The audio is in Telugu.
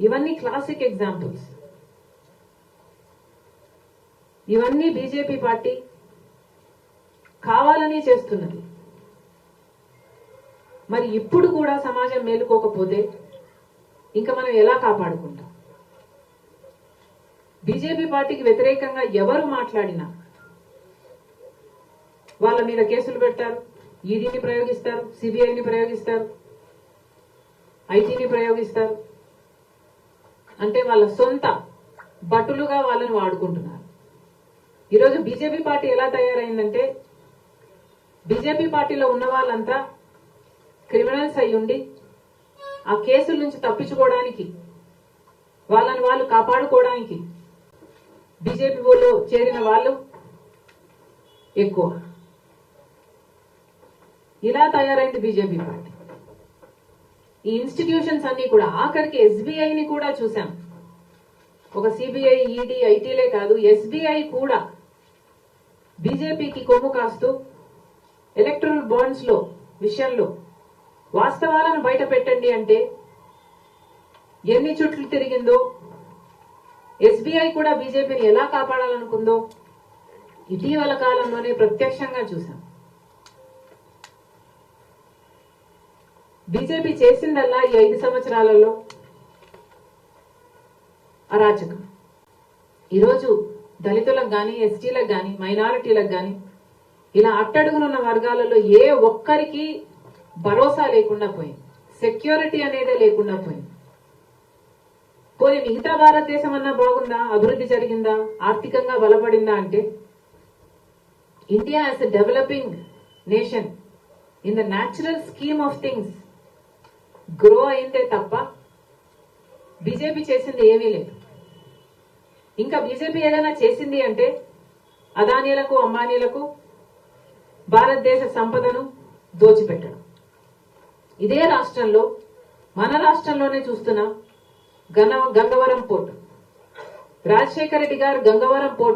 ఇవన్నీ క్లాసిక్ ఎగ్జాంపుల్స్ ఇవన్నీ బీజేపీ పార్టీ కావాలని చేస్తున్నది. మరి ఇప్పుడు కూడా సమాజం మేలుకోకపోతే ఇంకా మనం ఎలా కాపాడుకుంటాం? బీజేపీ పార్టీకి వ్యతిరేకంగా ఎవరు మాట్లాడినా వాళ్ళ మీద కేసులు పెడతారు ఈడీని ప్రయోగిస్తారు సిబిఐని ప్రయోగిస్తారు ఐటీని ప్రయోగిస్తారు అంటే వాళ్ళ సొంత భటులుగా వాళ్ళని వాడుకుంటున్నారు. ఈరోజు బీజేపీ పార్టీ ఎలా తయారైందంటే బీజేపీ పార్టీలో ఉన్న వాళ్ళంతా క్రిమినల్స్ అయ్యుండి ఆ కేసుల నుంచి తప్పించుకోవడానికి వాళ్ళని వాళ్ళు కాపాడుకోవడానికి బీజేపీ బీజేపీలో చేరిన వాళ్ళు ఎక్కువ. ఇలా తయారైంది బీజేపీ పార్టీ. ఈ ఇన్స్టిట్యూషన్స్ అన్ని కూడా ఆఖరికి ఎస్బీఐని కూడా చూసాం ఒక సిబిఐ ఈడీ ఐటీలే కాదు ఎస్బీఐ కూడా బీజేపీకి కొమ్ము కాస్తూ ఎలక్ట్రల్ బాండ్స్లో విషయంలో వాస్తవాలను బయట పెట్టండి అంటే ఎన్ని చుట్లు తిరిగిందో ఎస్బీఐ కూడా బీజేపీని ఎలా కాపాడాలనుకుందో ఇటీవల కాలంలోనే ప్రత్యక్షంగా చూశాం. బీజేపీ చేసిందల్లా ఈ ఐదు సంవత్సరాలలో? అరాచకం. ఈరోజు దళితులకు కానీ ఎస్టీలకు కానీ మైనారిటీలకు కానీ ఇలా అట్టడుగునున్న వర్గాలలో ఏ ఒక్కరికి భరోసా లేకుండా పోయింది. సెక్యూరిటీ అనేదే లేకుండా పోయింది. పోనీ మిగతా భారతదేశం అన్నా బాగుందా? అభివృద్ధి జరిగిందా? ఆర్థికంగా బలపడిందా అంటే? India as a developing nation in the natural scheme of things grow అయిందే తప్ప బీజేపీ చేసింది ఏమీ లేదు. ఇంకా బీజేపీ ఏదైనా చేసింది అంటే అదానీలకు అంబానీలకు భారతదేశ సంపదను దోచిపెట్టడం. ఇదే రాష్ట్రంలో మన రాష్ట్రంలోనే చూస్తున్న గన గంగవరం పోర్టు. రాజశేఖర రెడ్డి గారు గంగవరం పోర్టు